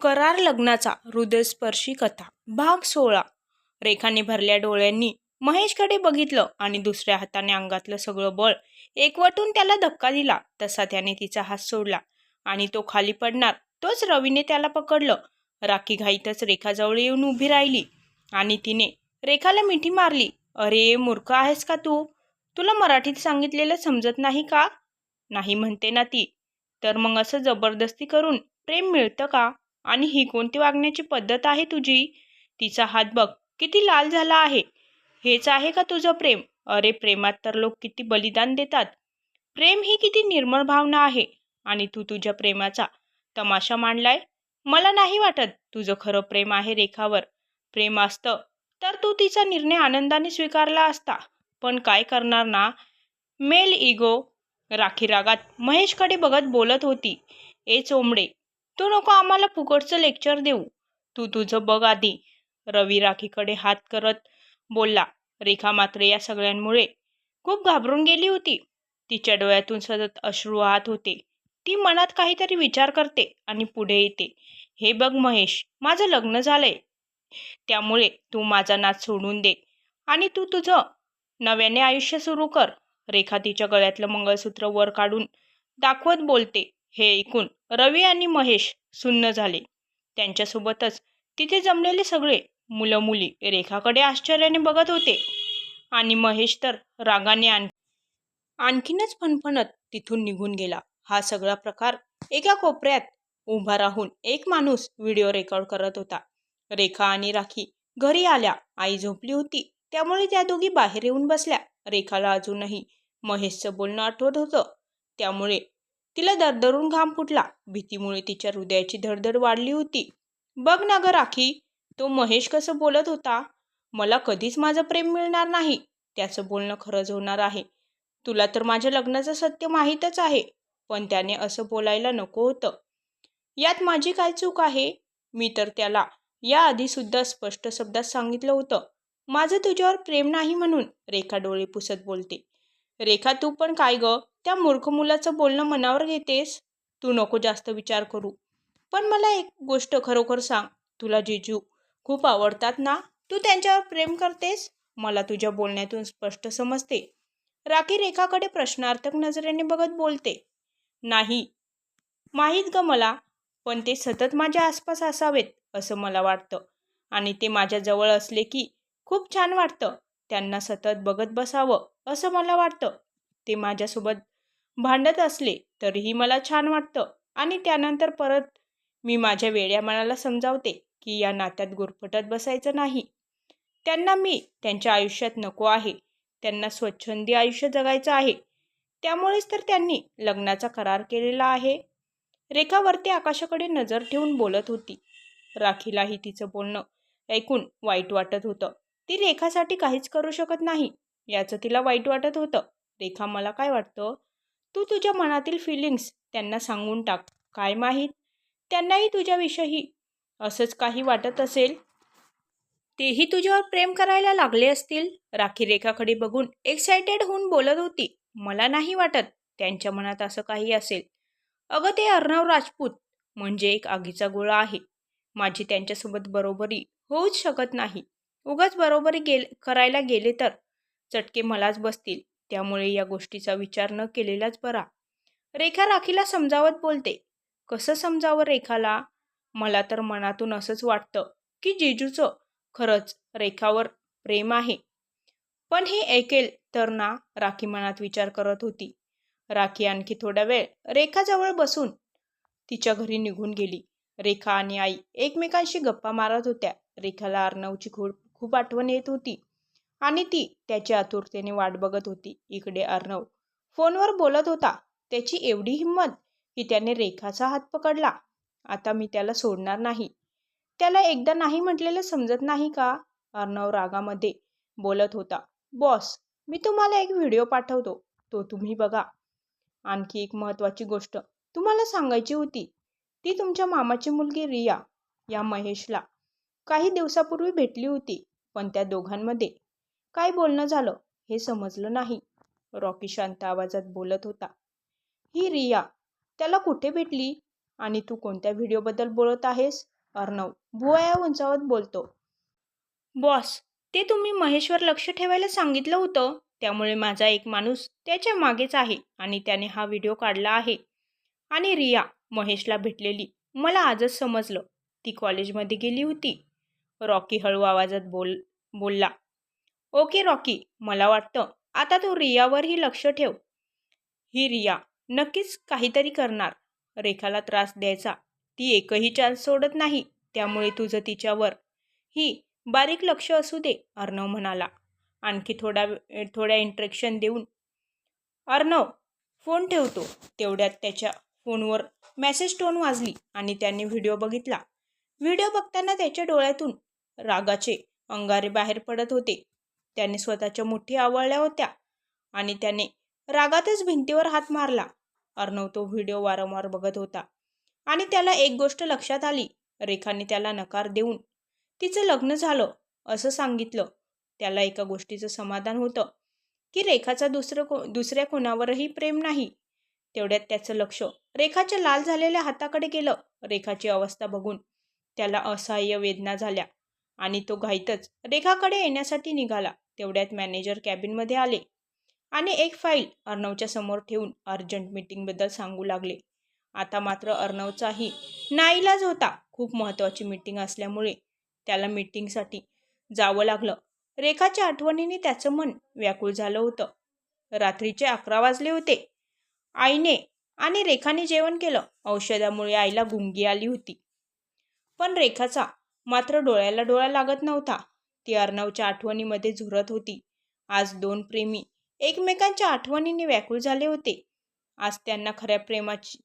करार लग्नाचा हृदयस्पर्शी कथा. भाग सोळा. रेखाने भरल्या डोळ्यांनी महेशकडे बघितलं आणि दुसऱ्या हाताने अंगातलं सगळं बळ एकवटून त्याला धक्का दिला. तसा त्याने तिचा हात सोडला आणि तो खाली पडणार तोच रवीने त्याला पकडलं. राखी घाईतच रेखाजवळ येऊन उभी राहिली आणि तिने रेखाला मिठी मारली. अरे मूर्ख आहेस का तू? तुला मराठीत सांगितलेलं समजत नाही का? नाही म्हणते ना ती. तर मग असं जबरदस्ती करून प्रेम मिळतं का? आणि ही कोणती वागण्याची पद्धत आहे तुझी? तिचा हात बघ किती लाल झाला आहे. हेच आहे का तुझं प्रेम? अरे प्रेमात तर लोक किती बलिदान देतात. प्रेम ही किती निर्मळ भावना आहे. आणि तू तुझ्या प्रेमाचा तमाशा मांडलाय? मला नाही वाटत तुझं खरं प्रेम आहे रेखावर. प्रेम असतं तर तू तिचा निर्णय आनंदाने स्वीकारला असता. पण काय करणार ना? Mail ego. राखी रागात महेशकडे बघत बोलत होती. ए चोंबडे तू नको आम्हाला फुकटचं लेक्चर देऊ. तू तुझं बघ आधी. रवी राखीकडे हात करत बोलला. रेखा मात्र या सगळ्यांमुळे खूप घाबरून गेली होती. तिच्या डोळ्यातून सतत अश्रू वाहत होते. ती मनात काहीतरी विचार करते आणि पुढे येते. हे बघ महेश माझं लग्न झालंय. त्यामुळे तू माझा नाच सोडून दे आणि तू तुझं नव्याने आयुष्य सुरू कर. रेखा तिच्या गळ्यातलं मंगळसूत्र वर काढून दाखवत बोलते. हे ऐकून रवी आणि महेश सुन्न झाले. त्यांच्यासोबतच तिथे जमलेले सगळे मुलं मुली रेखाकडे आश्चर्याने बघत होते. आणि महेश तर रागाने आण आणखीनच फणफणत तिथून निघून गेला. हा सगळा प्रकार एका कोपऱ्यात उभा राहून एक माणूस व्हिडिओ रेकॉर्ड करत होता. रेखा आणि राखी घरी आल्या. आई झोपली होती. त्यामुळे त्या दोघी बाहेर येऊन बसल्या. रेखाला अजूनही महेशचं बोलणं आठवत होतं. त्यामुळे तिला दरदरून घाम फुटला. भीतीमुळे तिच्या हृदयाची धडधड वाढली होती. बघ ना ग राखी तो महेश कसं बोलत होता? मला कधीच माझं प्रेम मिळणार नाही. त्याचं बोलणं खरंच होणार आहे. तुला तर माझ्या लग्नाचं सत्य माहीतच आहे पण त्याने असं बोलायला नको होतं. यात माझी काय चूक आहे? मी तर त्याला याआधी सुद्धा स्पष्ट शब्दात सांगितलं होतं. माझं तुझ्यावर प्रेम नाही म्हणून रेखा डोळे पुसत बोलते. रेखा तू पण काय ग? त्या मूर्ख मुलाचं बोलणं मनावर घेतेस? तू नको जास्त विचार करू. पण मला एक गोष्ट खरोखर सांग. तुला जिजू खूप आवडतात ना? तू त्यांच्यावर प्रेम करतेस? मला तुझ्या बोलण्यातून स्पष्ट समजते. राखी रेखाकडे प्रश्नार्थक नजरेने बघत बोलते. नाही. माहीत ग मला पण ते सतत माझ्या आसपास असावेत असं मला वाटतं. आणि ते माझ्या जवळ असले की खूप छान वाटतं. त्यांना सतत बघत बसावं असं मला वाटतं. ते माझ्यासोबत भांडत असले तरीही मला छान वाटतं. आणि त्यानंतर परत मी माझ्या वेड्या मनाला समजावते की या नात्यात गुरफटत बसायचं नाही. त्यांना मी त्यांच्या आयुष्यात नको आहे. त्यांना स्वच्छंदी आयुष्य जगायचं आहे. त्यामुळेच तर त्यांनी लग्नाचा करार केलेला आहे. रेखावरती आकाशाकडे नजर ठेवून बोलत होती. राखीलाही तिचं बोलणं ऐकून वाईट वाटत होतं. ती रेखासाठी काहीच करू शकत नाही. याचं तिला वाईट वाटत होतं. रेखा मला काय वाटतं? तू तुझ्या मनातील फिलिंग्स त्यांना सांगून टाक. काय माहीत? त्यांनाही तुझ्याविषयी असंच काही वाटत असेल. तेही तुझ्यावर प्रेम करायला लागले असतील. राखी रेखाकडे बघून एक्सायटेड होऊन बोलत होती. मला नाही वाटत त्यांच्या मनात असं काही असेल. अगं ते अर्णव राजपूत म्हणजे एक आगीचा गोळा आहे. माझी त्यांच्यासोबत बरोबरी होऊच शकत नाही. उगाच बरोबरी गेल करायला गेले तर. चटके मलाच बसतील. त्यामुळे या गोष्टीचा विचार न केलेलाच बरा. रेखा राखीला समजावत बोलते. कसं समजावं रेखाला? मला तर मनातून असंच वाटतं की जेजूचं खरंच रेखावर प्रेम आहे. पण हे ऐकेल तर ना? राखी मनात विचार करत होती. राखी आणखी थोडा वेळ रेखाजवळ बसून तिच्या घरी निघून गेली. रेखा आणि आई एकमेकांशी गप्पा मारत होत्या. रेखाला अर्णवची खूप खूप आठवण येत होती. आणि ती त्याची आतुरतेने वाट बघत होती. इकडे अर्णव फोनवर बोलत होता. त्याची एवढी हिंमत की त्याने रेखाचा हात पकडला. आता मी त्याला सोडणार नाही. त्याला एकदा नाही म्हटलेलं समजत नाही का? अर्णव रागामध्ये बोलत होता. बॉस मी तुम्हाला एक व्हिडिओ पाठवतो. तो तुम्ही बघा. आणखी एक महत्त्वाची गोष्ट तुम्हाला सांगायची होती. ती तुमच्या मामाची मुलगी रिया या महेशला काही दिवसापूर्वी भेटली होती. पण त्या दोघांमध्ये काय बोलणं झालं हे समजलं नाही. रॉकी शांत आवाजात बोलत होता. ही रिया त्याला कुठे भेटली? आणि तू कोणत्या व्हिडिओबद्दल बोलत आहेस? अर्णव भुवया उंचावत बोलतो. बॉस ते तुम्ही महेशवर लक्ष ठेवायला सांगितलं होतं. त्यामुळे माझा एक माणूस त्याच्या मागेच आहे आणि त्याने हा व्हिडिओ काढला आहे. आणि रिया महेशला भेटलेली मला आजच समजलं. ती कॉलेजमध्ये गेली होती. रॉकी हळू आवाजात बोल बोलला. ओके रॉकी मला वाटतं. आता तू रियावरही लक्ष ठेव. ही रिया नक्कीच काहीतरी करणार. रेखाला त्रास द्यायचा. ती एकही चान्स सोडत नाही त्यामुळे तुझं तिच्यावर ही बारीक लक्ष असू दे अर्णव म्हणाला. आणखी थोडा थोड्या इंट्रेक्शन देऊन. अर्णव फोन ठेवतो. तेवढ्यात त्याच्या फोनवर मेसेज टोन वाजली आणि त्याने व्हिडिओ बघितला. व्हिडिओ बघताना त्याच्या डोळ्यातून रागाचे अंगारे बाहेर पडत होते. त्याने स्वतःच्या मुठी आवळल्या होत्या आणि त्याने रागातच भिंतीवर हात मारला. अर्णव तो व्हिडिओ वारंवार बघत होता आणि त्याला एक गोष्ट लक्षात आली. रेखाने त्याला नकार देऊन तिचं लग्न झालं असं सांगितलं. त्याला एका गोष्टीचं समाधान होतं की रेखाचा दुसरं को दुसऱ्या कोणावरही प्रेम नाही. तेवढ्यात त्याचं लक्ष रेखाच्या लाल झालेल्या हाताकडे गेलं. रेखाची अवस्था बघून त्याला असहाय्य वेदना झाल्या आणि तो घाईतच रेखाकडे येण्यासाठी निघाला. तेवढ्यात मॅनेजर कॅबिनमध्ये आले आणि एक फाईल अर्णवच्या समोर ठेवून अर्जंट मीटिंगबद्दल सांगू लागले. आता मात्र अर्णवचाही नाईलाज होता. खूप महत्त्वाची मीटिंग असल्यामुळे त्याला मीटिंगसाठी जावं लागलं. रेखाच्या आठवणीने त्याचं मन व्याकुळ झालं होतं. रात्रीचे अकरा वाजले होते. आईने आणि रेखाने जेवण केलं. औषधामुळे आईला गुंगी आली होती. पण रेखाचा मात्र डोळ्याला डोळा लागत नव्हता. ती अर्णवच्या आठवणीमध्ये झुरत होती. आज दोन प्रेमी एकमेकांच्या आठवणीने व्याकुळ झाले होते. आज त्यांना खऱ्या प्रेमाची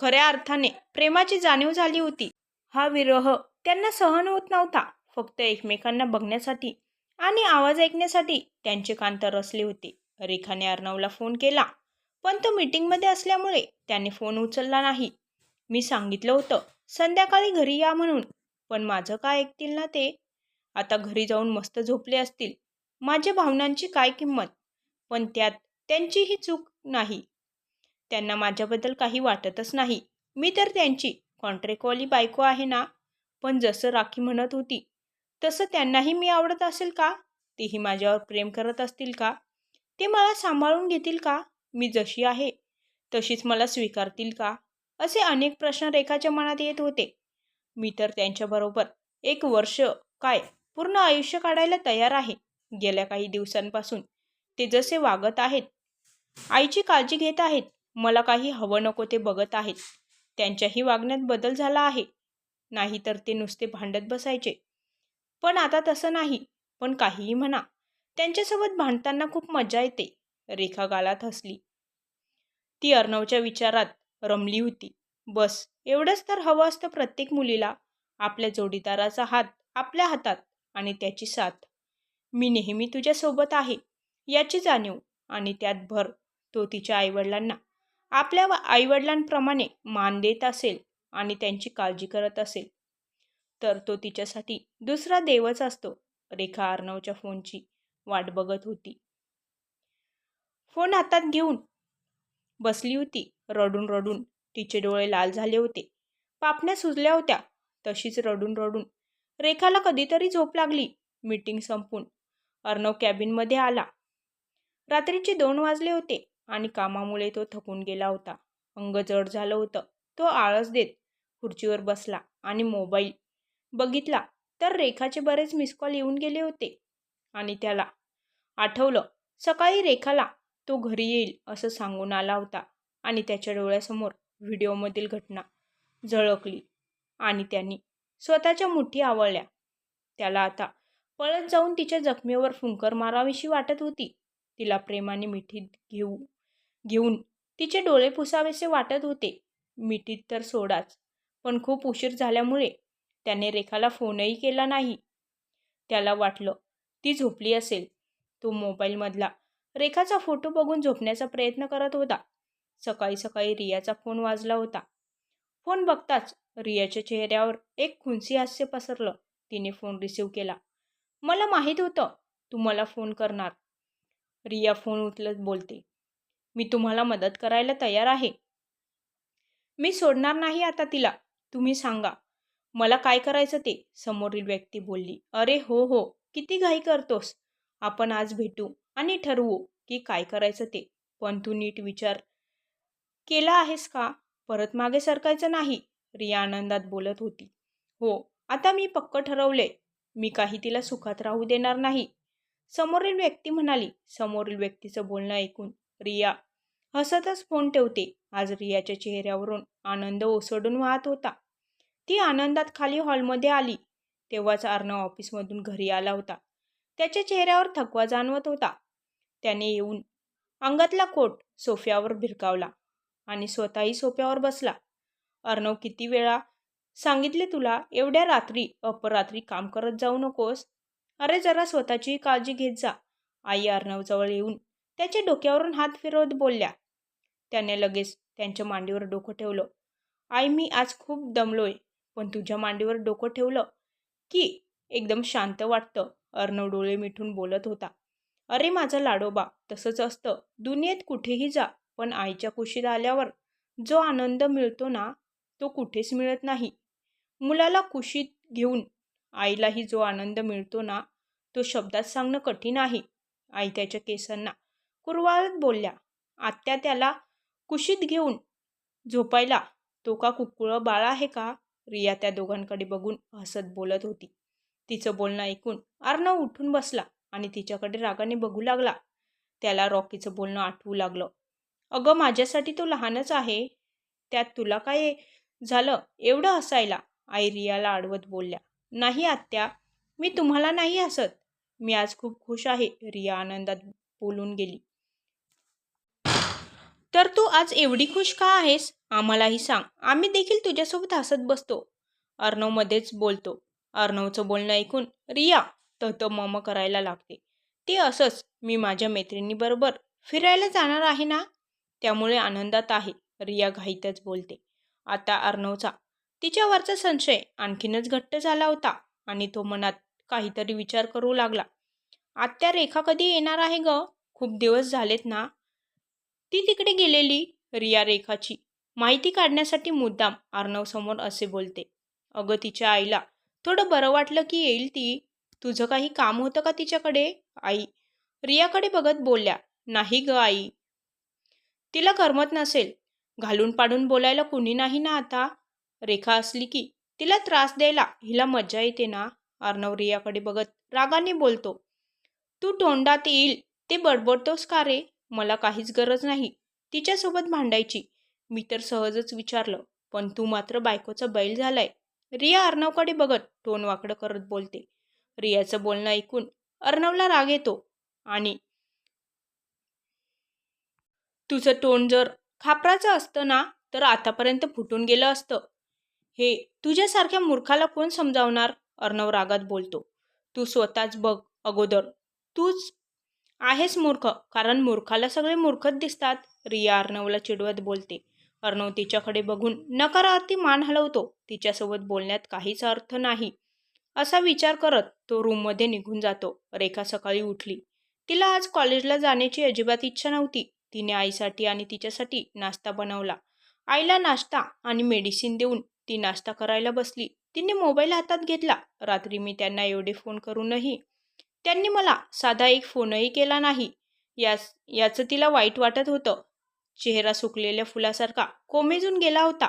खऱ्या अर्थाने प्रेमाची जाणीव झाली होती. हा विरह त्यांना सहन होत नव्हता. फक्त एकमेकांना बघण्यासाठी आणि आवाज ऐकण्यासाठी त्यांचे कान तरसले होते. रेखाने अर्णवला फोन केला. पण तो मीटिंगमध्ये असल्यामुळे त्याने फोन उचलला नाही. मी सांगितलं होतं संध्याकाळी घरी या म्हणून. पण माझं काय ऐकतील ना ते? आता घरी जाऊन मस्त झोपले असतील. माझ्या भावनांची काय किंमत? पण त्यात त्यांचीही चूक नाही. त्यांना माझ्याबद्दल काही वाटतच नाही. मी तर त्यांची कॉन्ट्रॅक्टवाली बायको आहे ना? पण जसं राखी म्हणत होती तसं त्यांनाही मी आवडत असेल का? तेही माझ्यावर प्रेम करत असतील का? ते मला सांभाळून घेतील का? मी जशी आहे तशीच मला स्वीकारतील का? असे अनेक प्रश्न रेखाच्या मनात येत होते. मी तर त्यांच्याबरोबर एक वर्ष काय पूर्ण आयुष्य काढायला तयार आहे. गेल्या काही दिवसांपासून ते जसे वागत आहेत. आईची काळजी घेत आहेत. मला काही हवं नको ते बघत आहेत. त्यांच्याही वागण्यात बदल झाला आहे. नाही तर ते नुसते भांडत बसायचे. पण आता तसं नाही. पण काहीही म्हणा. त्यांच्यासोबत भांडताना खूप मजा येते. रेखा गालात हसली. ती अर्णवच्या विचारात रमली होती. बस एवढंच तर हवं असतं प्रत्येक मुलीला. आपल्या जोडीदाराचा हात आपल्या हातात. आणि त्याची साथ. मी नेहमी तुझ्यासोबत आहे याची जाणीव आणि त्यात भर तो तिच्या आईवडिलांना. आपल्या व- आईवडिलांप्रमाणे मान देत असेल आणि त्यांची काळजी करत असेल तर तो तिच्यासाठी दुसरा देवच असतो रेखा अर्णवच्या फोनची वाट बघत होती. फोन हातात घेऊन बसली होती रडून रडून तिचे डोळे लाल झाले होते. पापण्या सुजल्या होत्या तशीच रडून रडून रेखाला कधीतरी झोप लागली. मीटिंग संपून. अर्णव कॅबिनमध्ये आला. रात्रीचे दोन वाजले होते आणि कामामुळे तो थकून गेला होता. अंग जड झालं होतं. तो आळस देत खुर्चीवर बसला आणि मोबाईल बघितला तर रेखाचे बरेच मिस कॉल येऊन गेले होते. आणि त्याला आठवलं सकाळी रेखाला तो घरी येईल असं सांगून आला होता आणि त्याच्या डोळ्यासमोर व्हिडिओमधील घटना झळकली आणि त्यांनी स्वतःच्या मुठी आवळल्या. त्याला आता पळत जाऊन तिच्या जखमेवर फुंकर मारावीशी वाटत होती. तिला प्रेमाने मिठीत घेऊ घेऊन तिचे डोळे पुसावेसे वाटत होते. मिठीत तर सोडाच पण खूप उशीर झाल्यामुळे त्याने रेखाला फोनही केला नाही. त्याला वाटलं ती झोपली असेल. तो मोबाईलमधला रेखाचा फोटो बघून झोपण्याचा प्रयत्न करत होता. सकाळी सकाळी रियाचा फोन वाजला होता. फोन बघताच रियाच्या चेहऱ्यावर एक खुनसी हास्य पसरलं. तिने फोन रिसीव केला. मला माहीत होतं तू मला फोन करणार. रिया फोन उचलत बोलते. मी तुम्हाला मदत करायला तयार आहे. मी सोडणार नाही आता तिला. तुम्ही सांगा. मला काय करायचं ते? समोरील व्यक्ती बोलली. अरे हो हो. किती घाई करतोस. आपण आज भेटू आणि ठरवू की काय करायचं ते. पण तू नीट विचार. केला आहेस का? परत मागे सरकायचं नाही. रिया आनंदात बोलत होती. हो आता मी पक्क ठरवले मी काही तिला सुखात राहू देणार नाही. समोरील व्यक्ती म्हणाली. समोरील व्यक्तीचं बोलणं ऐकून रिया हसतच फोन ठेवते. आज रियाच्या चेहऱ्यावरून आनंद ओसडून वाहत होता. ती आनंदात खाली हॉलमध्ये आली. तेव्हाच अर्णव ऑफिसमधून घरी आला होता. त्याच्या चेहऱ्यावर थकवा जाणवत होता. त्याने येऊन अंगातला कोट सोफ्यावर भिरकावला आणि स्वतःही सोफ्यावर बसला. अर्णव किती वेळा सांगितले तुला एवढ्या रात्री अपरात्री काम करत जाऊ नकोस. अरे जरा स्वतःची काळजी घेत जा. आई अर्णवजवळ येऊन त्याच्या डोक्यावरून हात फिरवत बोलल्या. त्याने लगेच त्यांच्या मांडीवर डोकं ठेवलं. आई मी आज खूप दमलोय पण तुझ्या मांडीवर डोकं ठेवलं की एकदम शांत वाटतं अर्णव डोळे मिठून बोलत होता. अरे माझा लाडोबा तसंच असतं. दुनियेत कुठेही जा पण आईच्या कुशीत आल्यावर जो आनंद मिळतो ना तो कुठेच मिळत नाही. मुलाला कुशीत घेऊन आईलाही जो आनंद मिळतो ना तो शब्दात सांगणं कठीण आहे. आई त्याच्या केसांना कुरवाळत बोलल्या आत्या त्याला कुशीत घेऊन झोपायला तो का कुकुळं बाळ आहे का? रिया त्या दोघांकडे बघून हसत बोलत होती. तिचं बोलणं ऐकून अर्णव उठून बसला आणि तिच्याकडे रागाने बघू लागला. त्याला रॉकीचं बोलणं आठवू लागलं. अगं माझ्यासाठी तो लहानच आहे. त्यात तुला काय झालं एवढं हसायला. आई रियाला आडवत बोलल्या नाही आत्या मी तुम्हाला नाही हसत. मी आज खूप खुश आहे. रिया आनंदात बोलून गेली. तर तू आज एवढी खुश का आहेस? आम्हालाही सांग. आम्ही देखील तुझ्यासोबत हसत बसतो. अर्णवमध्येच बोलतो. अर्णवचं बोलणं ऐकून रिया तत मम करायला लागते. ते असंच. मी माझ्या मैत्रिणीबरोबर फिरायला जाणार आहे ना? त्यामुळे आनंदात आहे. रिया घाईतच बोलते. आता अर्णवचा. तिच्यावरचा संशय आणखीनच घट्ट झाला होता आणि तो मनात काहीतरी विचार करू लागला. आत्या रेखा कधी येणार आहे ग? खूप दिवस झालेत ना? ती तिकडे गेलेली रिया रेखाची. माहिती काढण्यासाठी मुद्दाम अर्णव समोर असे बोलते. अगं तिच्या आईला थोडं बरं वाटलं की येईल ती. तुझं काही काम होतं का तिच्याकडे? आई. रियाकडे बघत बोलल्या नाही ग आई. तिला करमत नसेल. घालून पाडून बोलायला कुणी नाही ना आता. रेखा असली की तिला त्रास द्यायला हिला मज्जा येते ना अर्णव रियाकडे बघत रागाने बोलतो. तू तोंडात येईल ते बडबडतोस का रे? मला काहीच गरज नाही तिच्यासोबत भांडायची. मी तर सहजच विचारलं पण तू मात्र बायकोचा बैल झालाय. रिया अर्णवकडे बघत टोन वाकडं करत बोलते. रियाचं बोलणं ऐकून अर्णवला राग येतो आणि तुझं तोंड जर खापराचं असतं ना तर आतापर्यंत फुटून गेलं असतं. हे तुझ्यासारख्या मूर्खाला कोण समजावणार? अर्णव रागात बोलतो. तू स्वतःच बघ अगोदर. तूच आहेस मूर्ख कारण मूर्खाला सगळे मूर्खच दिसतात रिया अर्णवला चिडवत बोलते. अर्णव तिच्याकडे बघून नकारार्थी मान हलवतो. तिच्यासोबत बोलण्यात काहीच अर्थ नाही. असा विचार करत तो रूममध्ये निघून जातो. रेखा सकाळी उठली. तिला आज कॉलेजला जाण्याची अजिबात इच्छा नव्हती. तिने आईसाठी आणि तिच्यासाठी नाश्ता बनवला. आईला नाश्ता आणि मेडिसिन देऊन ती नाश्ता करायला बसली. तिने मोबाईल हातात घेतला. रात्री मी त्यांना एवढे फोन करूनही त्यांनी मला साधा एक फोनही केला नाही. यास याचं तिला वाईट वाटत होतं. चेहरा सुकलेल्या फुलासारखा कोमेजून गेला होता.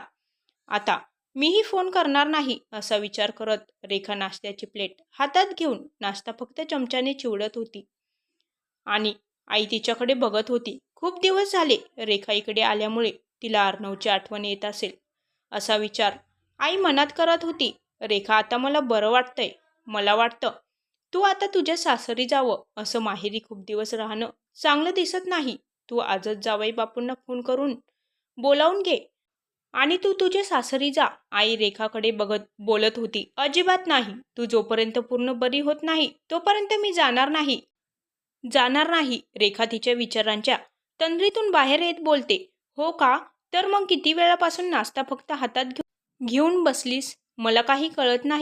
आता मीही फोन करणार नाही असा विचार करत रेखा नाश्त्याची प्लेट हातात घेऊन नाश्ता फक्त चमच्याने चिवडत होती. आणि आई तिच्याकडे बघत होती. खूप दिवस झाले रेखा इकडे आल्यामुळे तिला अर्णवची आठवण येत असेल. असा विचार आई मनात करत होती. रेखा आता मला बरं वाटतंय. मला वाटतं. तू आता तुझ्या सासरी जावं असं माहेरी खूप दिवस राहणं चांगलं दिसत नाही. तू आजच जावई बापूंना फोन करून बोलावून घे. आणि तू तुझ्या सासरी जा. आई रेखाकडे बघत बोलत होती. अजिबात नाही. तू जोपर्यंत पूर्ण बरी होत नाही तोपर्यंत मी जाणार नाही. जाणार नाही रेखा तिच्या विचारांच्या. तंद्रीतून बाहेर येत बोलते हो का? तर मग किती वेळापासून नाश्ता फक्त हातात घेऊन घेऊन बसलीस? मला काही कळत नाही